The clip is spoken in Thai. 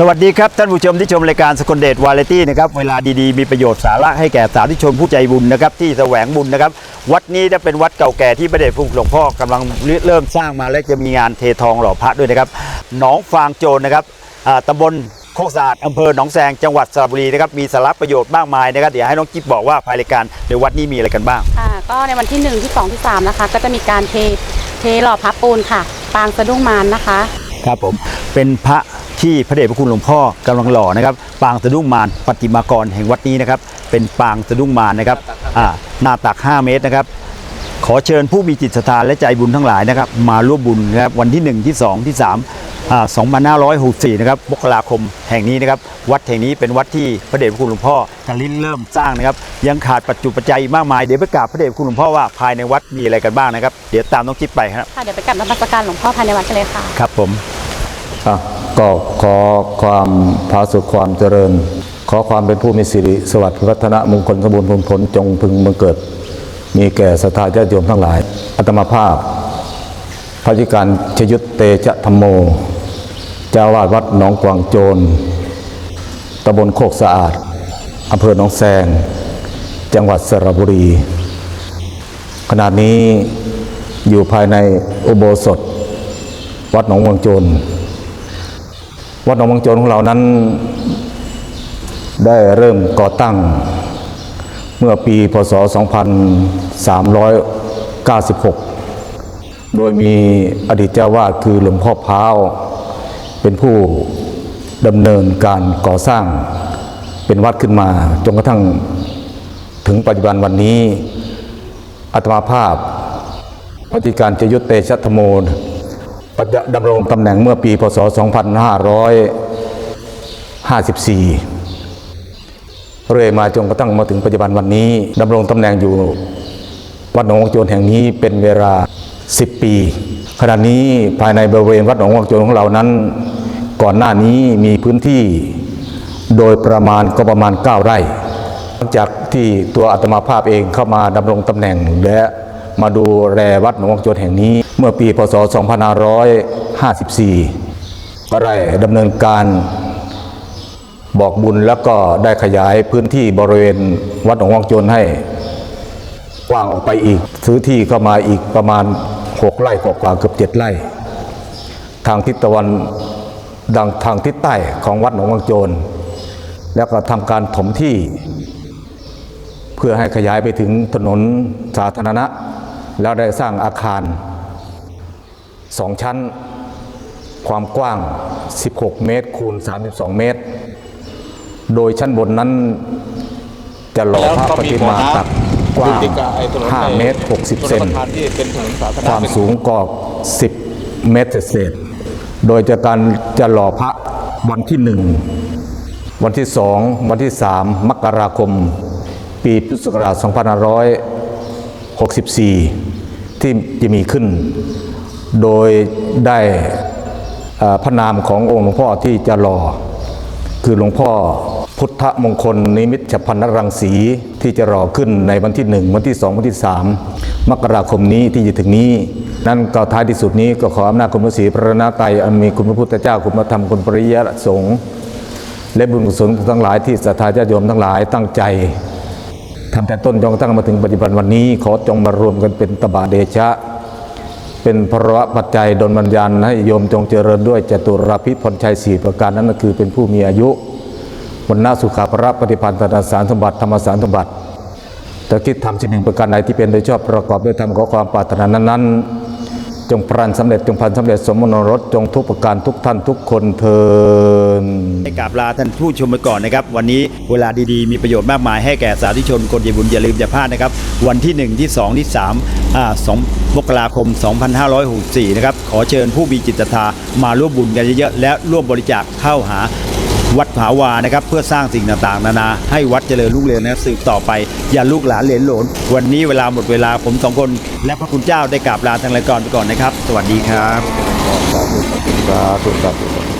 สวัสดีครับท่านผู้ชมที่ชมรายการสกลเดชวาไรตี้นะครับเวลาดีๆ มีประโยชน์สาระให้แก่สาธุชนผู้ใจบุญนะครับที่แสวงบุญนะครับ วัดนี้จะเป็นวัดเก่าแก่ที่พระเดชพระคุณหลวงพ่อกำลังเริ่มสร้างมาและจะมีงานเททองหล่อพระด้วยนะครับหนองฟางโจรนะครับอ่าตำบลโคกสะอาดอำเภอหนองแซงจังหวัดสระบุรีนะครับมีสาระประโยชน์มากมายนะครับเดี๋ยวให้น้องจิ๊บบอกว่าภายในการในวัดนี้มีอะไรกันบ้างค่ะก็ในวันที่1ที่2ที่3นะคะก็จะมีการเทเทหล่อพระปูนค่ะ ปางสะดุ้งมารนะคะครับผมเป็นพระ ที่พระเดชพระคุณหลวงพ่อกำลังหล่อนะครับ ปางสะดุ้งมารปฏิมากรแห่งวัดนี้นะครับ เป็นปางสะดุ้งมารนะครับหน้าตัก 5 เมตรนะครับ ขอเชิญผู้มีจิตศรัทธาและใจบุญทั้งหลายนะครับ มาร่วมบุญนะครับวันที่ 1 ที่ 2 ที่3อ่า2564 นะครับมกราคมแห่งนี้นะครับ วัดแห่งนี้เป็นวัดที่พระเดชพระคุณหลวงพ่อกำลังเริ่มสร้างนะครับ ยังขาดปัจจุปัจจัยมากมาย เดี๋ยวไปกราบพระเดชพระคุณหลวงพ่อว่าภายในวัดมีอะไรกันบ้างนะครับ เดี๋ยวตามน้องจิ๊บไปครับ ค่ะ เดี๋ยวไปกลับนมัสการหลวงพ่อภายในวัดกันเลยค่ะ ครับผมอะ ก็ขอความผาสุขความเจริญ ขอความเป็นผู้มีสิริสวัสดิ์วัฒนะมงคลสมบูรณ์ผลผลจงพึงบังเกิด มีแก่ศรัทธาญาติโยมทั้งหลายอัตมาภาพพระธิการชยุทธเตชะธรรมโม เจ้าวาดวัดหนองกวางโจรตำบลโคกสะอาดอำเภอหนองแซง จังหวัดสระบุรี ขณะนี้อยู่ภายในอุโบสถ วัดหนองวังโจร วัดหนองวังโจรของเรานั้น ได้เริ่มก่อตั้งเมื่อปีพศ 2396 โดยมีอดีตเจ้าวาดคือหลวงพ่อพร้าวเป็นผู้ดำเนินการก่อสร้างเป็นวัดขึ้นมาจนกระทั่งถึงปัจจุบันวันนี้อาตมาภาพปฏิการจยุทธเตชะธโมน ดำรงตำแหน่งเมื่อปีพศ 2554 เรื่อยมาจนกระทั่งมาถึงปัจจุบันวันนี้ดำรงตำแหน่งอยู่วัดหนองวังโจรแห่งนี้เป็นเวลา 10 ปี ขณะนี้ภายในบริเวณวัดหนองวังโจรของเรานั้น ก่อนหน้านี้มีพื้นที่โดยประมาณก็ประมาณ 9 ไร่หลังจากที่ตัวอาตมาภาพเองเข้ามาดำรงตำแหน่งและ มาดูแลวัดหนองวังโจรแห่งนี้ เมื่อปีพศ 2554 ก็ได้ดำเนินการบอกบุญแล้วก็ได้ขยายพื้นที่บริเวณวัดหนองวังโจรให้กว้างออกไปอีก ซื้อที่เข้ามาอีกประมาณ 6 ไร่กว่าเกือบ 7 ไร่ ทางทิศตะวันดังทางทิศใต้ของวัดหนองวังโจรแล้วก็ทำการถมที่ เพื่อให้ขยายไปถึงถนนสาธารณะ แล้วได้สร้างอาคารสองชั้น ความกว้าง 16 เมตร คูณ 32 เมตร โดยชั้นบนนั้นจะหล่อพระปฏิมาตักกว้าง 5 เมตร 60 เซนความสูงก็ 10 เมตรเศษๆโดยจะการจะหล่อพระวันที่หนึ่ง วันที่สอง วันที่สามมกราคม ปีพุทธศักราช 64 ที่จะมีขึ้น โดยได้พระนามขององค์หลวงพ่อที่จะหล่อคือหลวงพ่อพุทธมงคลนิมิตฉพันนรังสีที่จะรอขึ้นในวันที่หนึ่งวันที่สองวันที่สามมกราคมนี้ที่จะถึงนี้ นั่นก็ท้ายที่สุดนี้ก็ขออำนาจคุณพระศรีพระนาไตอันมีคุณพระพุทธเจ้าคุณพระธรรมคุณปริยสงฆ์และบุญกุศลทั้งหลายที่ศรัทธาญาติโยมทั้งหลายตั้งใจ ทำแต่ต้นจงตั้งมาถึงปัจจุบันวันนี้ ขอจงมารวมกันเป็นตบะเดชะ เป็นพระปัจจัยดลบัญญาณให้โยมจงเจริญด้วยจตุรพิพลชัยสี่ประการนั้นก็คือเป็นผู้มีอายุวันนาสุขาพระปฏิพันธ์ตนสารสมบัติธรรมสารสมบัติแต่คิดทำสิ่งหนึ่งประการใดที่เป็นโดยชอบประกอบด้วยธรรมขอความปรารถนานั้นๆ จงพรันสำเร็จจงพันสำเร็จสมมนรสจงทุกประการทุกท่านทุกคนเทินให้กราบลาท่านผู้ชมไปก่อนนะครับ วันนี้เวลาดีๆ มีประโยชน์มากมายให้แก่สาธุชนคนใจบุญอย่าลืมอย่าพลาดนะครับ วันที่ 1 ที่ 2 ที่3อ่า2มกราคม 2564 นะครับ ขอเชิญผู้มีจิตศรัทธามาร่วมบุญกันเยอะๆและร่วมบริจาคเข้าหา วัดผาวานะครับเพื่อสร้างสิ่งต่างๆ นานา ให้วัดเจริญรุ่งเรืองนะครับสืบต่อไป อย่าลูกหลานเหลนหลนวันนี้เวลาหมดเวลาผมสองคนและพระคุณเจ้าได้กราบลาทางรายการไปก่อนนะครับ สวัสดีครับ สาธุสาธุ